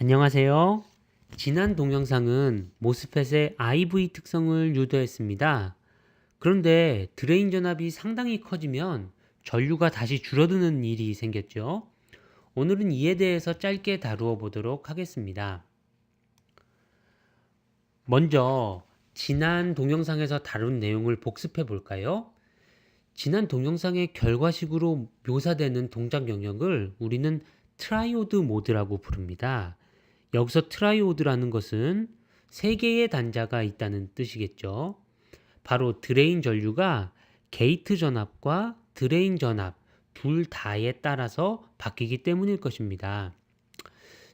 안녕하세요. 지난 동영상은 모스펫의 IV 특성을 유도했습니다. 그런데 드레인 전압이 상당히 커지면 전류가 다시 줄어드는 일이 생겼죠. 오늘은 이에 대해서 짧게 다루어 보도록 하겠습니다. 먼저 지난 동영상에서 다룬 내용을 복습해 볼까요? 지난 동영상의 결과식으로 묘사되는 동작 영역을 우리는 트라이오드 모드라고 부릅니다. 여기서 트라이오드라는 것은 세 개의 단자가 있다는 뜻이겠죠. 바로 드레인 전류가 게이트 전압과 드레인 전압 둘 다에 따라서 바뀌기 때문일 것입니다.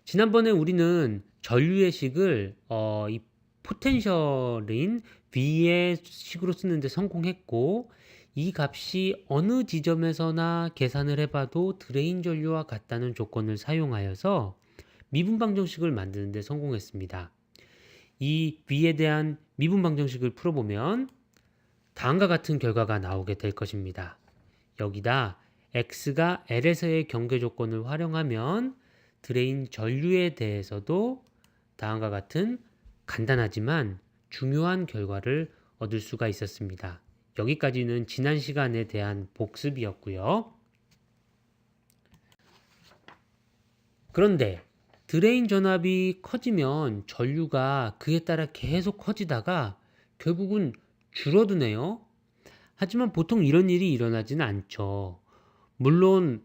지난번에 우리는 전류의 식을 어, 이 포텐셜인 V의 식으로 쓰는데 성공했고 이 값이 어느 지점에서나 계산을 해봐도 드레인 전류와 같다는 조건을 사용하여서 미분 방정식을 만드는데 성공했습니다. 이 V에 대한 미분 방정식을 풀어보면 다음과 같은 결과가 나오게 될 것입니다. 여기다 X가 L에서의 경계 조건을 활용하면 드레인 전류에 대해서도 다음과 같은 간단하지만 중요한 결과를 얻을 수가 있었습니다. 여기까지는 지난 시간에 대한 복습이었고요. 그런데 드레인 전압이 커지면 전류가 그에 따라 계속 커지다가 결국은 줄어드네요. 하지만 보통 이런 일이 일어나지는 않죠. 물론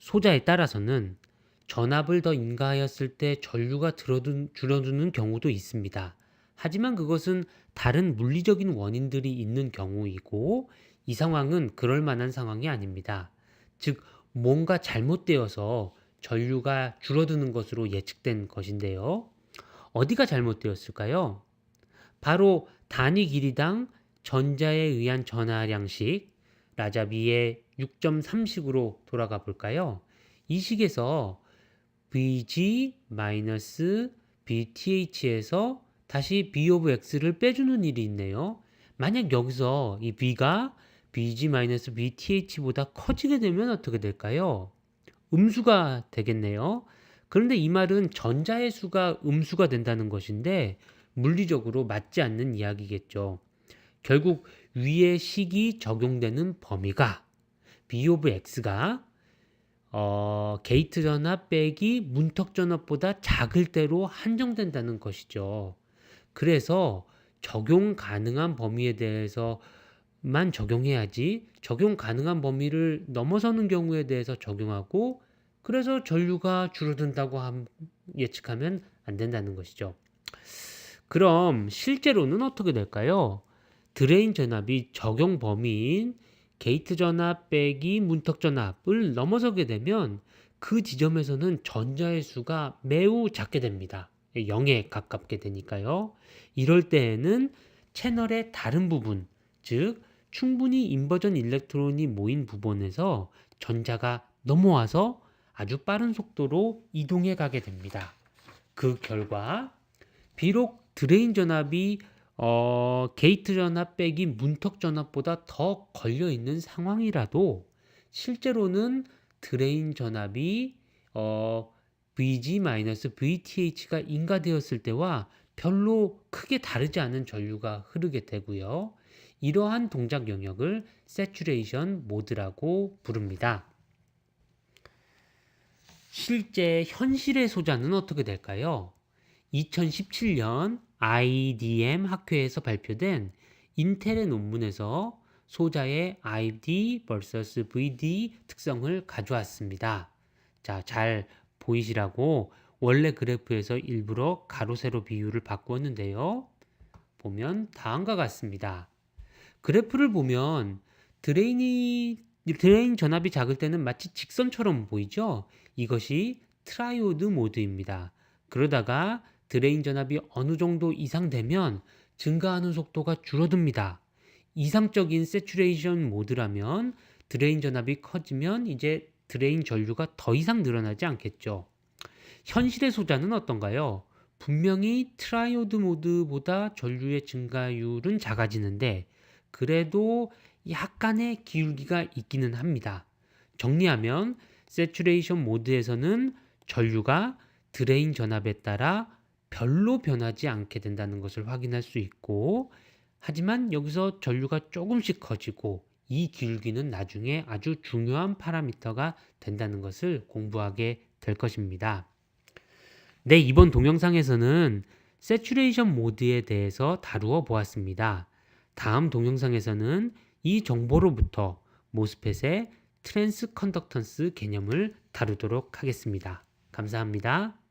소자에 따라서는 전압을 더 인가하였을 때 전류가 줄어드는 경우도 있습니다. 하지만 그것은 다른 물리적인 원인들이 있는 경우이고 이 상황은 그럴 만한 상황이 아닙니다. 즉 뭔가 잘못되어서 전류가 줄어드는 것으로 예측된 것인데요. 어디가 잘못되었을까요? 바로 단위 길이당 전자에 의한 전하량식 라자비의 6.3식으로 돌아가 볼까요? 이 식에서 Vg-BTh에서 다시 B of X를 빼주는 일이 있네요. 만약 여기서 이 B가 Bg-BTh보다 커지게 되면 어떻게 될까요? 음수가 되겠네요. 그런데 이 말은 전자의 수가 음수가 된다는 것인데 물리적으로 맞지 않는 이야기겠죠. 결국 위의 식이 적용되는 범위가 B of X가 어, 게이트 전압 빼기 문턱 전압보다 작을 때로 한정된다는 것이죠. 그래서 적용 가능한 범위에 대해서 만 적용해야지 적용 가능한 범위를 넘어서는 경우에 대해서 적용하고 그래서 전류가 줄어든다고 함, 예측하면 안 된다는 것이죠. 그럼 실제로는 어떻게 될까요? 드레인 전압이 적용 범위인 게이트 전압 빼기 문턱 전압을 넘어서게 되면 그 지점에서는 전자의 수가 매우 작게 됩니다. 0에 가깝게 되니까요. 이럴 때에는 채널의 다른 부분, 즉 충분히 인버전 일렉트론이 모인 부분에서 전자가 넘어와서 아주 빠른 속도로 이동해 가게 됩니다. 그 결과 비록 드레인 전압이 어, 게이트 전압 빼기 문턱 전압보다 더 걸려 있는 상황이라도 실제로는 드레인 전압이 어, Vg-VTh가 인가되었을 때와 별로 크게 다르지 않은 전류가 흐르게 되고요. 이러한 동작 영역을 세츄레이션 모드라고 부릅니다. 실제 현실의 소자는 어떻게 될까요? 2017년 IDM 학회에서 발표된 인텔의 논문에서 소자의 ID vs VD 특성을 가져왔습니다. 자, 잘 보이시라고 원래 그래프에서 일부러 가로 세로 비율을 바꾸었는데요. 보면 다음과 같습니다. 그래프를 보면 드레인이 드레인 전압이 작을 때는 마치 직선처럼 보이죠? 이것이 트라이오드 모드입니다. 그러다가 드레인 전압이 어느 정도 이상 되면 증가하는 속도가 줄어듭니다. 이상적인 세츄레이션 모드라면 드레인 전압이 커지면 이제 드레인 전류가 더 이상 늘어나지 않겠죠. 현실의 소자는 어떤가요? 분명히 트라이오드 모드보다 전류의 증가율은 작아지는데 그래도 약간의 기울기가 있기는 합니다. 정리하면 세츄레이션 모드에서는 전류가 드레인 전압에 따라 별로 변하지 않게 된다는 것을 확인할 수 있고 하지만 여기서 전류가 조금씩 커지고 이 기울기는 나중에 아주 중요한 파라미터가 된다는 것을 공부하게 될 것입니다. 네, 이번 동영상에서는 세츄레이션 모드에 대해서 다루어 보았습니다. 다음 동영상에서는 이 정보로부터 모스펫의 트랜스 컨덕턴스 개념을 다루도록 하겠습니다. 감사합니다.